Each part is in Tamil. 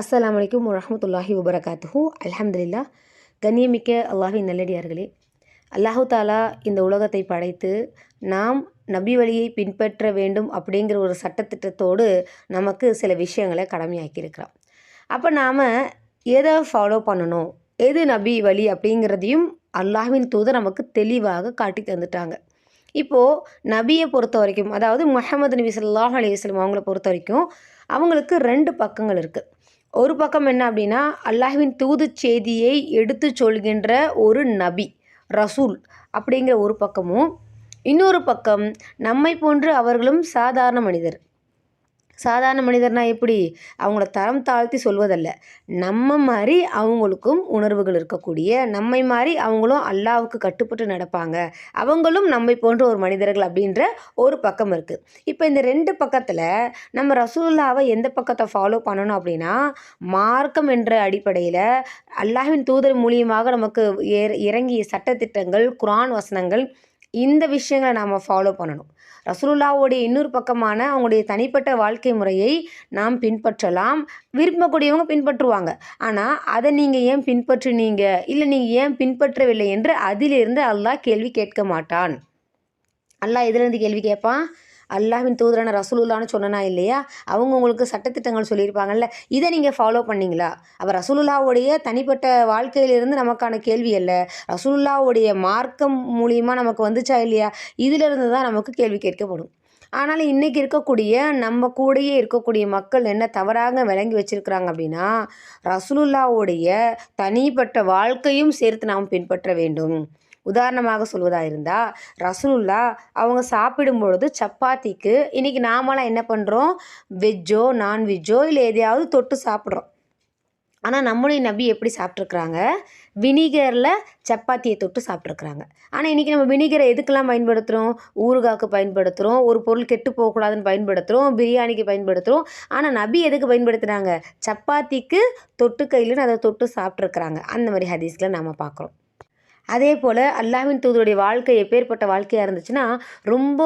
அஸ்லாம் வலைக்கம் வரமத்துல்லாஹி வபரகாத்துஹு. அலமதுல்லா கண்ணியமிக்க அல்லாஹ்வின் நல்லடியார்களே. அல்லாஹு தாலா இந்த உலகத்தை படைத்து நாம் நபி வழியை பின்பற்ற வேண்டும் அப்படிங்கிற ஒரு சட்டத்திட்டத்தோடு நமக்கு சில விஷயங்களை கடமையாக்கியிருக்கிறான். அப்போ நாம் எதை ஃபாலோ பண்ணணும்? எது நபி வழி அப்படிங்கிறதையும் அல்லாஹின் தூதர் நமக்கு தெளிவாக காட்டி தந்துட்டாங்க. இப்போது நபியை பொறுத்த வரைக்கும் அதாவது முஹம்மது நபி ஸல்லல்லாஹு அலி வஸ்லம் அவங்கள பொறுத்த வரைக்கும் அவங்களுக்கு ரெண்டு பக்கங்கள் இருக்குது ஒரு பக்கம் என்ன அப்படின்னா அல்லாஹ்வின் தூது செய்தியை எடுத்து சொல்கின்ற ஒரு நபி ரசூல் அப்படிங்கிற ஒரு பக்கமும் இன்னொரு பக்கம் நம்மை போன்று அவர்களும் சாதாரண மனிதர். சாதாரண மனிதர்னா எப்படி? அவங்கள தரம் தாழ்த்தி சொல்வதல்ல. நம்ம மாதிரி அவங்களுக்கும் உணர்வுகள் இருக்கக்கூடிய நம்மை மாதிரி அவங்களும் அல்லாவுக்கு கட்டுப்பட்டு நடப்பாங்க. அவங்களும் நம்மை போன்ற ஒரு மனிதர்கள் அப்படின்ற ஒரு பக்கம் இருக்குது இப்போ இந்த ரெண்டு பக்கத்தில் நம்ம ரசூல்லாவை எந்த பக்கத்தை ஃபாலோ பண்ணணும் அப்படின்னா மார்க்கம் என்ற அடிப்படையில் அல்லாஹின் தூதர் மூலியமாக நமக்கு ஏற- இறங்கிய சட்டத்திட்டங்கள் குரான் வசனங்கள் இந்த விஷயங்களை நாம் ஃபாலோ பண்ணணும். ரசூலுல்லாவுடைய இன்னொரு பக்கமான அவங்களுடைய தனிப்பட்ட வாழ்க்கை முறையை நாம் பின்பற்றலாம். விரும்பக்கூடியவங்க பின்பற்றுவாங்க. ஆனால் அதை நீங்கள் ஏன் பின்பற்றினீங்க? இல்லை நீங்கள் ஏன் பின்பற்றவில்லை என்று அதிலிருந்து அல்லாஹ் கேள்வி கேட்க மாட்டான். அல்லாஹ் எதுலேருந்து கேள்வி கேட்பான்? அல்லாஹின் தூதரான ரசூலுல்லான்னு சொன்னனா இல்லையா? அவங்க உங்களுக்கு சட்டத்திட்டங்கள் சொல்லியிருப்பாங்கல்ல. இதை நீங்கள் ஃபாலோ பண்ணீங்களா? அப்போ ரசூலுல்லாவுடைய தனிப்பட்ட வாழ்க்கையிலிருந்து நமக்கான கேள்வி அல்ல. ரசூலுல்லாவுடைய மார்க்கம் மூலியமாக நமக்கு வந்துச்சா இல்லையா? இதிலிருந்து தான் நமக்கு கேள்வி கேட்கப்படும். ஆனால் இன்றைக்கி இருக்கக்கூடிய நம்ம கூடயே இருக்கக்கூடிய மக்கள் என்ன தவறாக விளங்கி வச்சிருக்கிறாங்க அப்படின்னா ரசூலுல்லாவுடைய தனிப்பட்ட வாழ்க்கையும் சேர்த்து நாம் பின்பற்ற வேண்டும். உதாரணமாக சொல்வதாக இருந்தால் ரசகுல்லா அவங்க சாப்பிடும் பொழுது சப்பாத்திக்கு இன்றைக்கி நாமெல்லாம் என்ன பண்ணுறோம் வெஜ்ஜோ நான்வெஜ்ஜோ இல்லை எதையாவது தொட்டு சாப்பிட்றோம். ஆனால் நம்மளுடைய நபி எப்படி சாப்பிட்ருக்குறாங்க வினிகரில் சப்பாத்தியை தொட்டு சாப்பிட்ருக்குறாங்க ஆனால் இன்றைக்கி நம்ம வினிகரை எதுக்கெல்லாம் பயன்படுத்துகிறோம் ஊறுகாய்க்கு பயன்படுத்துகிறோம் ஒரு பொருள் கெட்டு போகக்கூடாதுன்னு பயன்படுத்துகிறோம் பிரியாணிக்கு பயன்படுத்துகிறோம் ஆனால் நபி எதுக்கு பயன்படுத்துகிறாங்க சப்பாத்திக்கு தொட்டு கையிலன்னு அதை தொட்டு சாப்பிட்ருக்குறாங்க அந்த மாதிரி ஹதீஸில் நாம் பார்க்குறோம். அதே போல் அல்லாவின் தூதருடைய வாழ்க்கை எப்பேற்பட்ட வாழ்க்கையாக இருந்துச்சுன்னா ரொம்ப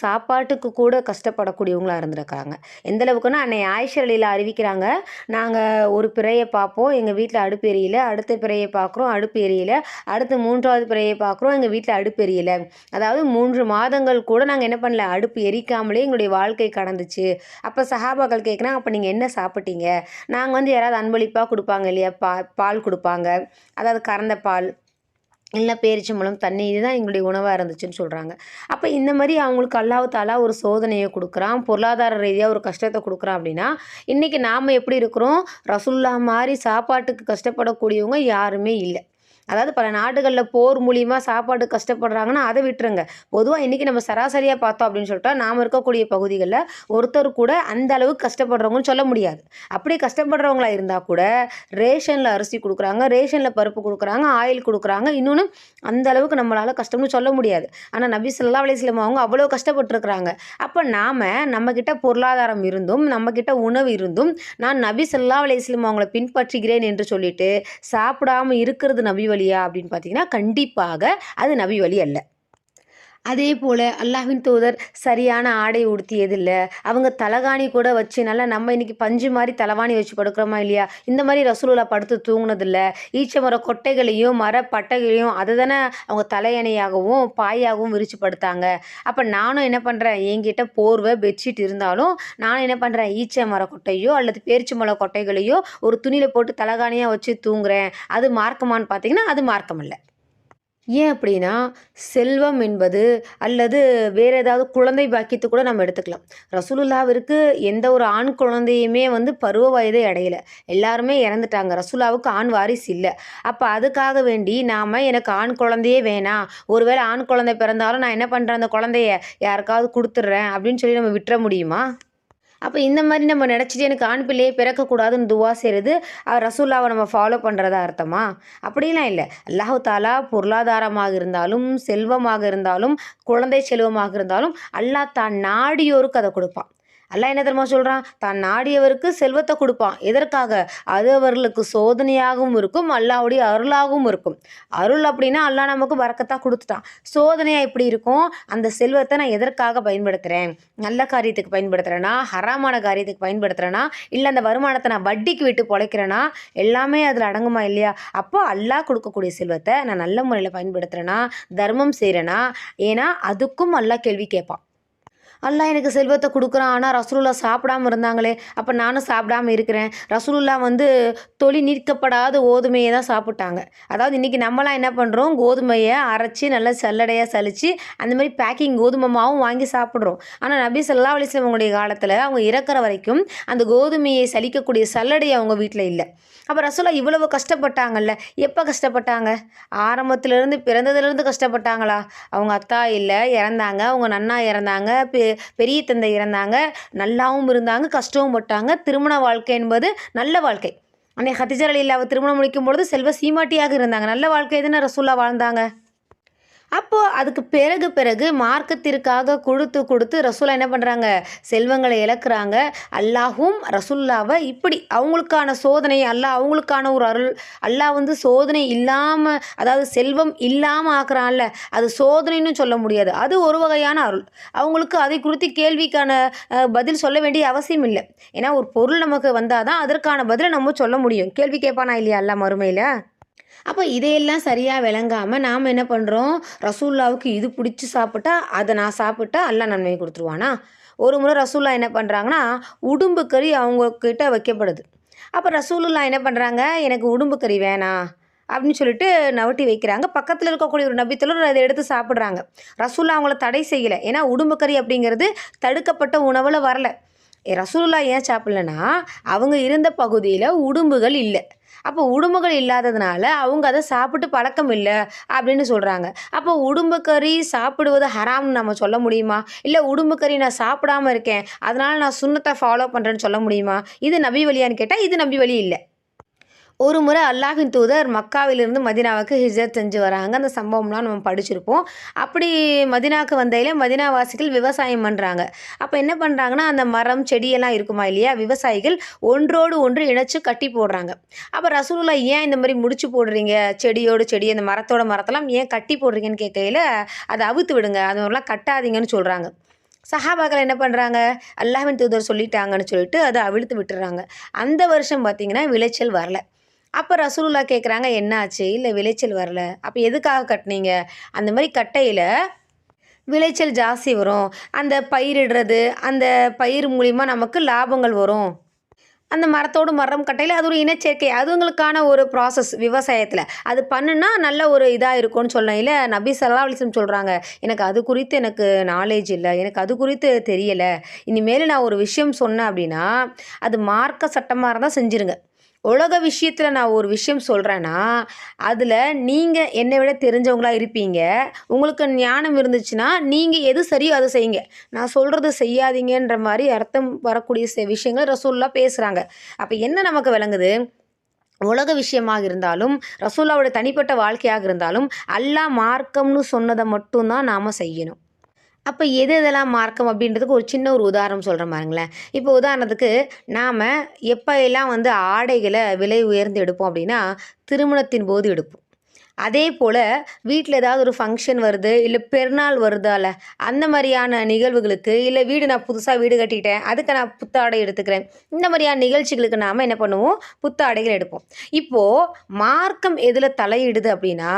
சாப்பாட்டுக்கு கூட கஷ்டப்படக்கூடியவங்களாக இருந்திருக்காங்க எந்த அளவுக்குன்னா அன்னை ஆயிஷர் அறிவிக்கிறாங்க நாங்கள் ஒரு பிறையை பார்ப்போம் எங்கள் வீட்டில் அடுப்பு எரியல அடுத்த பிறையை பார்க்குறோம் அடுப்பு எரியல அடுத்து மூன்றாவது பிறையை பார்க்குறோம் எங்கள் வீட்டில் அடுப்பு எரியல. அதாவது மூன்று மாதங்கள் கூட நாங்கள் என்ன பண்ணல அடுப்பு எரிக்காமலே எங்களுடைய வாழ்க்கை கடந்துச்சு. அப்போ சஹாபாக்கள் கேட்குறாங்க அப்போ நீங்கள் என்ன சாப்பிட்டீங்க? நாங்கள் வந்து யாராவது அன்பளிப்பாக கொடுப்பாங்க இல்லையா பா பால் கொடுப்பாங்க. அதாவது கறந்த பால் இல்லை பேரிச்சம்பழம் தண்ணி இதுதான் எங்களுடைய உணவாக இருந்துச்சுன்னு சொல்கிறாங்க அப்போ இந்த மாதிரி அவங்களுக்கு அல்லாஹ் ஒரு சோதனையை கொடுக்குறான். பொருளாதார ரீதியாக ஒரு கஷ்டத்தை கொடுக்குறான் அப்படின்னா இன்றைக்கி நாம் எப்படி இருக்கிறோம்? ரசுல்லா மாதிரி சாப்பாட்டுக்கு கஷ்டப்படக்கூடியவங்க யாருமே இல்லை. அதாவது பல நாடுகளில் போர் மூலியமாக சாப்பாடு கஷ்டப்படுறாங்கன்னா அதை விட்டுருங்க. பொதுவாக இன்றைக்கி நம்ம சராசரியாக பார்த்தோம் அப்படின்னு சொல்லிட்டா நாம் இருக்கக்கூடிய பகுதிகளில் ஒருத்தர் கூட அந்த அளவுக்கு கஷ்டப்படுறவங்கன்னு சொல்ல முடியாது. அப்படி கஷ்டப்படுறவங்களா இருந்தால் கூட ரேஷனில் அரிசி கொடுக்குறாங்க ரேஷனில் பருப்பு கொடுக்குறாங்க ஆயில் கொடுக்குறாங்க. இன்னொன்று அந்த அளவுக்கு நம்மளால் கஷ்டம்னு சொல்ல முடியாது. ஆனால் நபி சொல்லா அலைஹி அவங்க அவ்வளோ கஷ்டப்பட்டுருக்குறாங்க. அப்போ நாம் நம்மக்கிட்ட பொருளாதாரம் இருந்தும் நம்மக்கிட்ட உணவு இருந்தும் நான் நபி சொல்லா அலைஹி அவங்கள பின்பற்றுகிறேன் என்று சொல்லிட்டு சாப்பிடாம இருக்கிறது நபி வழியா அப்படின்னு பார்த்தீங்கன்னா கண்டிப்பாக அது நபி வழி அல்ல. அதே போல் அல்லாஹின் தூதர் சரியான ஆடை உடுத்தியதில்லை. அவங்க தலகாணி கூட வச்சு நல்லா நம்ம இன்றைக்கி பஞ்சு மாதிரி தலவாணி வச்சு படுக்கிறோமா இல்லையா? இந்த மாதிரி ரசூலுல்லா படுத்து தூங்கினதில்லை. ஈச்ச மர கொட்டைகளையும் மர பட்டைகளையும் அதை தானே அவங்க தலையணையாகவும் பாயாகவும் விரிச்சு படுத்தாங்க. அப்போ நானும் என்ன பண்ணுறேன் என்கிட்ட போர்வை பெட்ஷீட் இருந்தாலும் நானும் என்ன பண்ணுறேன் ஈச்ச மர கொட்டையோ அல்லது பேரிச்சி மர கொட்டைகளையோ ஒரு துணியில் போட்டு தலகாணியாக வச்சு தூங்குறேன். அது மார்க்கமானு பார்த்தீங்கன்னா அது மார்க்கம் இல்லை ஏன் அப்படின்னா செல்வம் என்பது அல்லது வேறு ஏதாவது குழந்தை பாக்கியத்தை கூட நம்ம எடுத்துக்கலாம். ரசூலுல்லாவிற்கு எந்த ஒரு ஆண் குழந்தையுமே வந்து பருவ வயதை அடையலை. எல்லாருமே இறந்துட்டாங்க. ரசூலாவுக்கு ஆண் வாரிசு இல்லை. அப்போ அதுக்காக வேண்டி நாம் எனக்கு ஆண் குழந்தையே வேணாம் ஒருவேளை ஆண் குழந்தை பிறந்தாலும் நான் என்ன பண்ணுறேன் அந்த குழந்தைய யாருக்காவது கொடுத்துட்றேன் அப்படின்னு சொல்லி நம்ம விட்டுற முடியுமா? அப்போ இந்த மாதிரி நம்ம நினச்சிட்டு எனக்கு ஆண் பிள்ளையே பிறக்கக்கூடாதுன்னு துவா செய்கிறது ரசூல்லாவை நம்ம ஃபாலோ பண்ணுறதா அர்த்தமா? அப்படிலாம் இல்லை. அல்லாஹு தாலா பொருளாதாரமாக இருந்தாலும் செல்வமாக இருந்தாலும் குழந்தை செல்வமாக இருந்தாலும் அல்லாஹ் தான் நாடியோருக்கு அதை கொடுப்பான். அல்லா என்ன தெரியுமா சொல்கிறான் தான் நாடியவருக்கு செல்வத்தை கொடுப்பான். எதற்காக? அது அவர்களுக்கு சோதனையாகவும் இருக்கும் அல்லாவுடைய அருளாகவும் இருக்கும். அருள் அப்படின்னா அல்லாஹ் நமக்கு வரக்கத்தான் கொடுத்துட்டான். சோதனையாக எப்படி இருக்கும்? அந்த செல்வத்தை நான் எதற்காக பயன்படுத்துகிறேன் நல்ல காரியத்துக்கு பயன்படுத்துகிறேன்னா ஹராமான காரியத்துக்கு பயன்படுத்துகிறேன்னா இல்லை அந்த வருமானத்தை நான் வட்டிக்கு விட்டு பொழைக்கிறேன்னா எல்லாமே அதில் அடங்குமா இல்லையா? அப்போ அல்லாஹ் கொடுக்கக்கூடிய செல்வத்தை நான் நல்ல முறையில் பயன்படுத்துகிறேன்னா தர்மம் செய்கிறேன்னா ஏன்னா அதுக்கும் அல்லாஹ் கேள்வி கேட்பான். அல்லா எனக்கு செல்வத்தை கொடுக்குறான். ஆனால் ரசூலுல்லா சாப்பிடாம இருந்தாங்களே. அப்போ நானும் சாப்பிடாம இருக்கிறேன். ரசூலுல்லா வந்து தொழில் நீக்கப்படாத கோதுமையை தான் சாப்பிட்டாங்க. அதாவது இன்றைக்கி நம்மளாம் என்ன பண்ணுறோம் கோதுமையை அரைச்சி நல்லா சல்லடையாக சலித்து அந்த மாதிரி பேக்கிங் கோதுமை மாவும் வாங்கி சாப்பிட்றோம். ஆனால் நபி சல்லா அலிஸ்லவங்களுடைய காலத்தில் அவங்க இறக்குற வரைக்கும் அந்த கோதுமையை சலிக்கக்கூடிய சல்லடை அவங்க வீட்டில் இல்லை. அப்போ ரசூலா இவ்வளவு கஷ்டப்பட்டாங்கல்ல? எப்போ கஷ்டப்பட்டாங்க? ஆரம்பத்திலேருந்து பிறந்ததுலேருந்து கஷ்டப்பட்டாங்களா? அவங்க அத்தா இல்லை இறந்தாங்க. அவங்க நன்னா இறந்தாங்க. பே பெரிய தந்தை இறந்தாங்க. நல்லாவும் இருந்தாங்க கஷ்டமும் பட்டாங்க. திருமண வாழ்க்கை என்பது நல்ல வாழ்க்கை. அன்னை ஹத்திஜர் அலி இல்லாவை திருமணம் முடிக்கும் பொழுது செல்வ சீமாட்டியாக இருந்தாங்க. நல்ல வாழ்க்கை தானே ரசூல்லா வாழ்ந்தாங்க. அப்போது அதுக்கு பிறகு பிறகு மார்க்கத்திற்காக கொடுத்து கொடுத்து ரசூலா என்ன பண்ணுறாங்க செல்வங்களை இழக்கிறாங்க. அல்லாஹும் ரசுல்லாவை இப்படி அவங்களுக்கான சோதனை அல்லாஹ் அவங்களுக்கான ஒரு அருள் அல்லாஹ் வந்து சோதனை இல்லாமல் அதாவது செல்வம் இல்லாமல் ஆக்குறான்ல அது சோதனைன்னு சொல்ல முடியாது. அது ஒரு வகையான அருள். அவங்களுக்கு அதை குறித்து கேள்விக்கான பதில் சொல்ல வேண்டிய அவசியம் இல்லை. ஏன்னா ஒரு பொருள் நமக்கு வந்தால் தான் அதற்கான பதிலை நம்ம சொல்ல முடியும். கேள்வி கேட்பானா இல்லையா அல்ல மறுமையில்? அப்போ இதையெல்லாம் சரியாக விளங்காமல் நாம் என்ன பண்ணுறோம் ரசூல்லாவுக்கு இது பிடிச்சி சாப்பிட்டா அதை நான் சாப்பிட்டா எல்லாம் நன்மையை கொடுத்துருவானா? ஒரு முறை ரசூல்லா என்ன பண்ணுறாங்கன்னா உடும்பு கறி அவங்கக்கிட்ட வைக்கப்படுது. அப்போ ரசூலுல்லா என்ன பண்ணுறாங்க எனக்கு உடும்பு கறி வேணாம் அப்படின்னு சொல்லிட்டு நவட்டி வைக்கிறாங்க. பக்கத்தில் இருக்கக்கூடிய ஒரு நபித்தலர் அதை எடுத்து சாப்பிட்றாங்க. ரசூல்லா அவங்கள தடை செய்யலை. ஏன்னா உடும்பு கறி அப்படிங்கிறது தடுக்கப்பட்ட உணவில் வரலை. ரசூலுல்லா ஏன் சாப்பிட்லன்னா அவங்க இருந்த பகுதியில் உடும்புகள் இல்லை. அப்போ உடும்புகள் இல்லாததுனால அவங்க அதை சாப்பிட்டு பழக்கம் இல்லை அப்படின்னு சொல்கிறாங்க அப்போ உடும்பு கறி சாப்பிடுவது ஹராம்னு நம்ம சொல்ல முடியுமா? இல்லை உடும்பு கறி நான் சாப்பிடாம இருக்கேன் அதனால் நான் சுண்ணத்தை ஃபாலோ பண்ணுறேன்னு சொல்ல முடியுமா? இது நபி வழியான்னு கேட்டால் இது நபி வழி இல்லை. ஒரு முறை அல்லாஹின் தூதர் மக்காவிலிருந்து மதினாவுக்கு ஹிஜ்ரத் செஞ்சு வராங்க. அந்த சம்பவம்லாம் நம்ம படிச்சிருப்போம். அப்படி மதினாவுக்கு வந்தையில மதினாவாசிகள் விவசாயம் பண்ணுறாங்க அப்போ என்ன பண்ணுறாங்கன்னா அந்த மரம் செடியெல்லாம் இருக்குமா இல்லையா? விவசாயிகள் ஒன்றோடு ஒன்று இணைச்சு கட்டி போடுறாங்க. அப்போ ரசூலுல்லா ஏன் இந்த மாதிரி முடிச்சு போடுறீங்க? செடியோடு செடி அந்த மரத்தோட மரத்தெல்லாம் ஏன் கட்டி போடுறீங்கன்னு கேட்கையில் அதை அவுத்து விடுங்க. அது மாதிரிலாம் கட்டாதீங்கன்னு சொல்கிறாங்க சஹாபாக்கள் என்ன பண்ணுறாங்க அல்லாஹின் தூதர் சொல்லிட்டாங்கன்னு சொல்லிட்டு அதை அவிழ்த்து விட்டுறாங்க. அந்த வருஷம் பார்த்திங்கன்னா விளைச்சல் வரல. அப்போ ரசூலுல்லா கேட்குறாங்க என்ன ஆச்சு இல்லை விளைச்சல் வரல. அப்போ எதுக்காக கட்டினீங்க? அந்த மாதிரி கட்டையில் விளைச்சல் ஜாஸ்தி வரும். அந்த பயிரிடுறது அந்த பயிர் மூலிமா நமக்கு லாபங்கள் வரும். அந்த மரத்தோடு மரம் கட்டையில் அது ஒரு இனச்சேர்க்கை. அதுங்களுக்கான ஒரு ப்ராசஸ் விவசாயத்தில். அது பண்ணுனா நல்ல ஒரு இதாக இருக்கும்னு சொன்னையில் நபி சல்லா அலிஸ்லம் சொல்கிறாங்க எனக்கு அது குறித்து எனக்கு நாலேஜ் இல்லை. எனக்கு அது குறித்து தெரியலை. இனிமேல் நான் ஒரு விஷயம் சொன்னேன் அப்படின்னா அது மார்க்க சட்டமாக இருந்தால் செஞ்சுருங்க. உலக விஷயத்தில் நான் ஒரு விஷயம் சொல்கிறேன்னா அதில் நீங்கள் என்னை விட தெரிஞ்சவங்களாக இருப்பீங்க. உங்களுக்கு ஞானம் இருந்துச்சுன்னா நீங்கள் எது சரியோ அதை செய்யுங்க. நான் சொல்கிறது செய்யாதீங்கன்ற மாதிரி அர்த்தம் வரக்கூடிய சில விஷயங்கள் ரசூல்லா பேசுகிறாங்க அப்போ என்ன நமக்கு விளங்குது? உலக விஷயமாக இருந்தாலும் ரசூல்லாவோட தனிப்பட்ட வாழ்க்கையாக இருந்தாலும் அல்லா மார்க்கம்னு சொன்னதை மட்டும்தான் நாம் செய்யணும். அப்போ எது எதெல்லாம் மார்க்கம் அப்படின்றதுக்கு ஒரு சின்ன ஒரு உதாரணம் சொல்கிறேன் பாருங்களேன். இப்போ உதாரணத்துக்கு நாம் எப்போ எல்லாம் வந்து ஆடைகளை விலை உயர்ந்து எடுப்போம் அப்படின்னா திருமணத்தின் போது எடுப்போம். அதே போல் வீட்டில் ஏதாவது ஒரு ஃபங்க்ஷன் வருது இல்லை பெருநாள் வருதால அந்த மாதிரியான நிகழ்வுகளுக்கு இல்லை வீடு நான் புதுசாக வீடு கட்டிட்டேன் அதுக்கு நான் புத்தாடை எடுத்துக்கிறேன் இந்த மாதிரியான நிகழ்ச்சிகளுக்கு நாம் என்ன பண்ணுவோம்? புத்தாடைகள் எடுப்போம். இப்போது மார்க்கம் எதில் தலையிடுது அப்படின்னா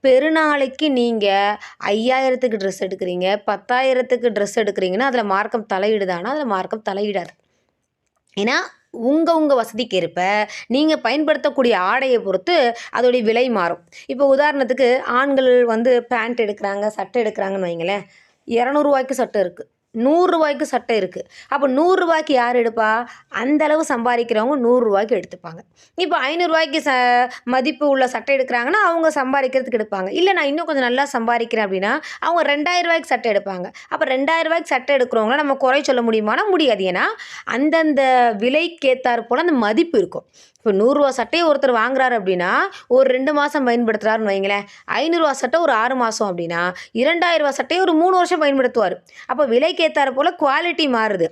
பெருநாளைக்கு நீங்கள் ஐயாயிரத்துக்கு ட்ரெஸ் எடுக்கிறீங்க பத்தாயிரத்துக்கு ட்ரெஸ் எடுக்கிறீங்கன்னா அதில் மார்க்கம் தலையிடுதானா அதில் மார்க்கம் தலையிடாது. ஏன்னா உங்கள் உங்கள் வசதிக்கு ஏற்ப நீங்கள் பயன்படுத்தக்கூடிய ஆடையை பொறுத்து அதோடைய விலை மாறும். இப்போ உதாரணத்துக்கு ஆண்கள் வந்து பேண்ட் எடுக்கிறாங்க சட்டை எடுக்கிறாங்கன்னு வைங்களேன் இரநூறுவாய்க்கு சட்டை இருக்குது நூறுரூவாய்க்கு சட்டை இருக்குது அப்போ நூறுரூவாய்க்கு யார் எடுப்பா? அந்தளவு சம்பாதிக்கிறவங்க நூறுரூவாய்க்கு எடுத்துப்பாங்க. இப்போ ஐநூறுரூவாய்க்கு ச மதிப்பு உள்ள சட்டை எடுக்கிறாங்கன்னா அவங்க சம்பாதிக்கிறதுக்கு எடுப்பாங்க. இல்லை நான் இன்னும் கொஞ்சம் நல்லா சம்பாதிக்கிறேன் அப்படின்னா அவங்க ரெண்டாயிரரூவாய்க்கு சட்டை எடுப்பாங்க. அப்போ ரெண்டாயிரரூவாய்க்கு சட்டை எடுக்கிறவங்கள நம்ம குறை சொல்ல முடியுமானா முடியாது. ஏன்னா அந்தந்த விலைக்கேற்றாற் போல் அந்த மதிப்பு இருக்கும். இப்போ நூறுரூவா சட்டையை ஒருத்தர் வாங்குறாரு அப்படின்னா ஒரு ரெண்டு மாதம் பயன்படுத்துகிறாருன்னு வைங்களேன் ஐநூறுரூவா சட்டை ஒரு ஆறு மாதம் அப்படின்னா இரண்டாயிரம் ரூபா சட்டையை ஒரு மூணு வருஷம் பயன்படுத்துவார். அப்போ விலைக்கேத்தாற் போல் குவாலிட்டி மாறுது.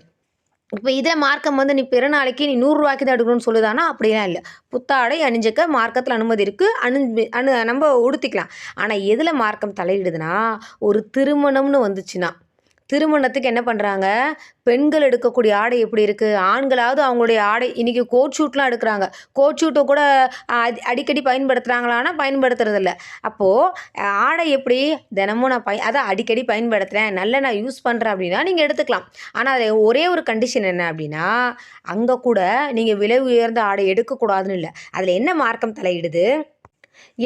இப்போ இதில் மார்க்கம் வந்து நீ பிறநாளைக்கு நீ நூறுரூவாய்க்கு தான் எடுக்கணும்னு சொல்லுதானா? அப்படிலாம் இல்லை. புத்தாடை அணிஞ்சிக்க மார்க்கத்தில் அனுமதி இருக்குது அணி அணு நம்ம உடுத்திக்கலாம். ஆனால் எதில் மார்க்கம் தலையிடுதுன்னா ஒரு திருமணம்னு வந்துச்சுன்னா திருமணத்துக்கு என்ன பண்ணுறாங்க பெண்கள் எடுக்கக்கூடிய ஆடை எப்படி இருக்குது ஆண்களாவது அவங்களுடைய ஆடை இன்றைக்கி கோட் ஷூட்லாம் எடுக்கிறாங்க. கோட் ஷூட்டை கூட அடி அடிக்கடி பயன்படுத்துகிறாங்களான்னா பயன்படுத்துறதில்ல அப்போது ஆடை எப்படி? தினமும் நான் பய அதான் அடிக்கடி பயன்படுத்துகிறேன் நல்ல நான் யூஸ் பண்ணுறேன் அப்படின்னா நீங்கள் எடுத்துக்கலாம். ஆனால் அதில் ஒரே ஒரு கண்டிஷன் என்ன அப்படின்னா அங்கே கூட நீங்கள் விலை உயர்ந்த ஆடை எடுக்கக்கூடாதுன்னு இல்லை. அதில் என்ன மார்க்கம் தலையிடுது?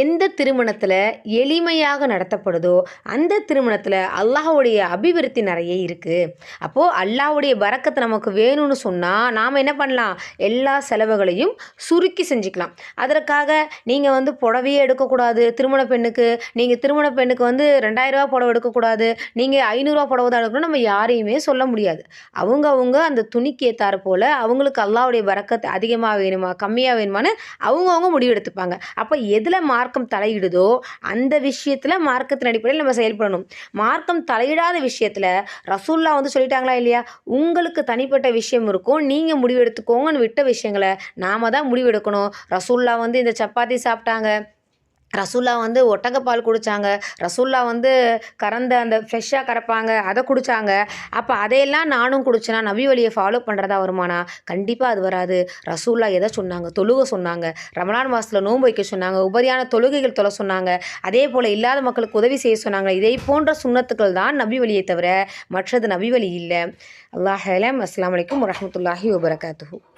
எந்த திருமணத்தில் எளிமையாக நடத்தப்படுதோ அந்த திருமணத்தில் அல்லாஹ்வுடைய அபிவிருத்தி நிறைய இருக்குது அப்போது அல்லாஹ்வுடைய வரக்கத்தை நமக்கு வேணும்னு சொன்னால் நாம் என்ன பண்ணலாம்? எல்லா செலவுகளையும் சுருக்கி செஞ்சுக்கலாம். அதற்காக நீங்கள் வந்து புடவையே எடுக்கக்கூடாது. திருமண பெண்ணுக்கு நீங்கள் திருமண பெண்ணுக்கு வந்து ரெண்டாயிரரூவா புடவை எடுக்கக்கூடாது. நீங்கள் ஐநூறுரூவா புடவை தான் எடுக்கணும். நம்ம யாரையுமே சொல்ல முடியாது. அவங்க அவங்க அந்த துணிக்கு ஏற்றாறு போல் அவங்களுக்கு அல்லாவுடைய வரக்கத்தை அதிகமாக வேணுமா கம்மியாக வேணுமான்னு அவங்கவுங்க முடிவு எடுத்துப்பாங்க. அப்போ எதில் மார்க்கம் தலையிடுதோ அந்த விஷயத்தில் மார்க்கத்தின் அடிப்படையில் நம்ம செயல்படணும். மார்க்கம் தலையிடாத விஷயத்தில் ரசூல்லா வந்து சொல்லிட்டாங்களா இல்லையா? உங்களுக்கு தனிப்பட்ட விஷயம் இருக்கும் நீங்கள் முடிவெடுத்துக்கோங்கன்னு விட்ட விஷயங்களை நாம தான் முடிவெடுக்கணும். ரசூல்லா வந்து இந்த சப்பாத்தி சாப்பிட்டாங்க. ரசூல்லா வந்து ஒட்டகப்பால் குடித்தாங்க ரசூல்லா வந்து கறந்த அந்த ஃப்ரெஷ்ஷாக கறப்பாங்க அதை குடித்தாங்க அப்போ அதையெல்லாம் நானும் குடிச்சேனா நபி வழியை ஃபாலோ பண்ணுறதா வருமானா? கண்டிப்பாக அது வராது. ரசூல்லா எதை சொன்னாங்க? தொழுக சொன்னாங்க. ரமலான் மாதத்தில் நோன்பு வைக்க சொன்னாங்க. உபரியான தொழுகைகள் தொலை சொன்னாங்க. அதே போல் இல்லாத மக்களுக்கு உதவி செய்ய சொன்னாங்க. இதை போன்ற சுண்ணத்துக்கள் தான் நபி வழியை தவிர மற்றது நபி வழி இல்லை. அல்லாஹ் அலாம். அஸ்லாம் வலைக்கம் வரமத்துல்லாஹி வபரகாத்து